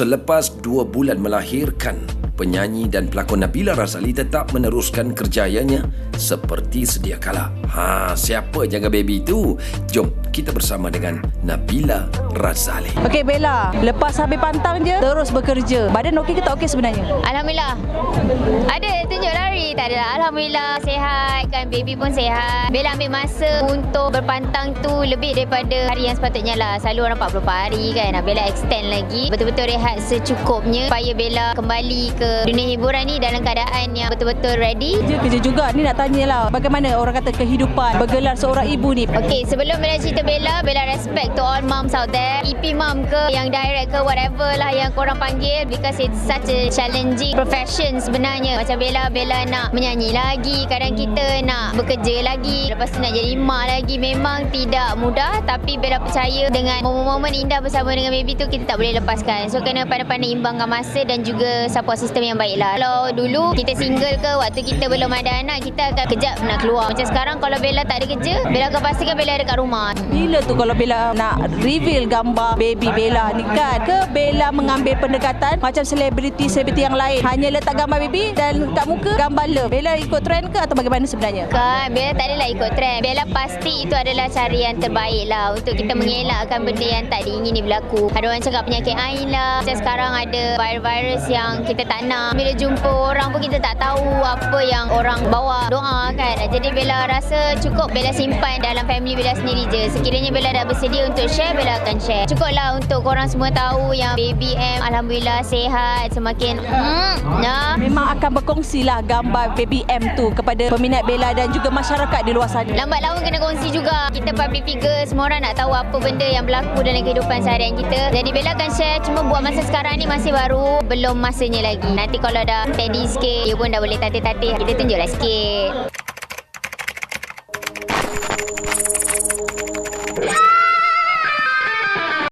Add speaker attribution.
Speaker 1: Selepas dua bulan melahirkan, penyanyi dan pelakon Nabila Razali tetap meneruskan kerjayanya seperti sedia kala. Ha, siapa jaga baby itu? Jom kita bersama dengan Nabila Razali.
Speaker 2: Okey Bella, lepas habis pantang je terus bekerja. Badan okey ke tak okey sebenarnya?
Speaker 3: Alhamdulillah. Ada tunjuk tak ada. Alhamdulillah sihat kan baby pun sihat. Bella ambil masa untuk berpantang tu lebih daripada hari yang sepatutnya lah. Selalu orang 44 hari kan. Bella extend lagi. Betul-betul rehat secukupnya supaya Bella kembali ke dunia hiburan ni dalam keadaan yang betul-betul ready.
Speaker 2: Kerja kerja juga. Ni nak tanyalah bagaimana orang kata kehidupan bergelar seorang ibu ni.
Speaker 3: Okay, sebelum Bella cerita Bella, Bella respect to all moms out there. EP mom ke, yang direct ke, whatever lah yang korang panggil because it's such a challenging profession sebenarnya. Macam Bella, Bella nak menyanyi lagi. Kadang kita nak bekerja lagi. Lepas tu nak jadi mak lagi. Memang tidak mudah tapi Bella percaya dengan momen-momen indah bersama dengan baby tu kita tak boleh lepaskan. So kena pandai-pandai imbangkan masa dan juga support system yang baik lah. Kalau dulu kita single ke, waktu kita belum ada anak, kita akan kejap nak keluar. Macam sekarang kalau Bella tak ada kerja, Bella akan pastikan Bella ada kat rumah.
Speaker 2: Bila tu kalau Bella nak reveal gambar baby Bella ni kan? Ke Bella mengambil pendekatan macam selebriti-selebriti yang lain? Hanya letak gambar baby dan kat muka gambar love. Bella ikut trend ke atau bagaimana sebenarnya?
Speaker 3: Kan, Bella tak adalah ikut trend. Bella pasti itu adalah cara yang terbaik lah untuk kita mengelakkan benda yang tak diingini berlaku. Ada orang cakap penyakit ain lah. Macam sekarang ada virus-virus yang kita tak nak. Bila jumpa orang pun kita tak tahu apa yang orang bawa doa kan. Jadi Bella rasa cukup Bella simpan dalam family Bella sendiri je. Sekiranya Bella dah bersedia untuk share, Bella akan share. Cukuplah untuk korang semua tahu yang baby M Alhamdulillah sihat. Semakin hmm, nah.
Speaker 2: Memang akan berkongsi lah gambar baby M tu kepada peminat Bella dan juga masyarakat di luar sana.
Speaker 3: Lambat laun kena kongsi juga. Kita public figure, semua orang nak tahu apa benda yang berlaku dalam kehidupan seharian kita. Jadi Bella akan share cuma buat masa sekarang ni masih baru, belum masanya lagi. Nanti kalau dah steady sikit, dia pun dah boleh tatih-tatih. Kita tunjuklah sikit.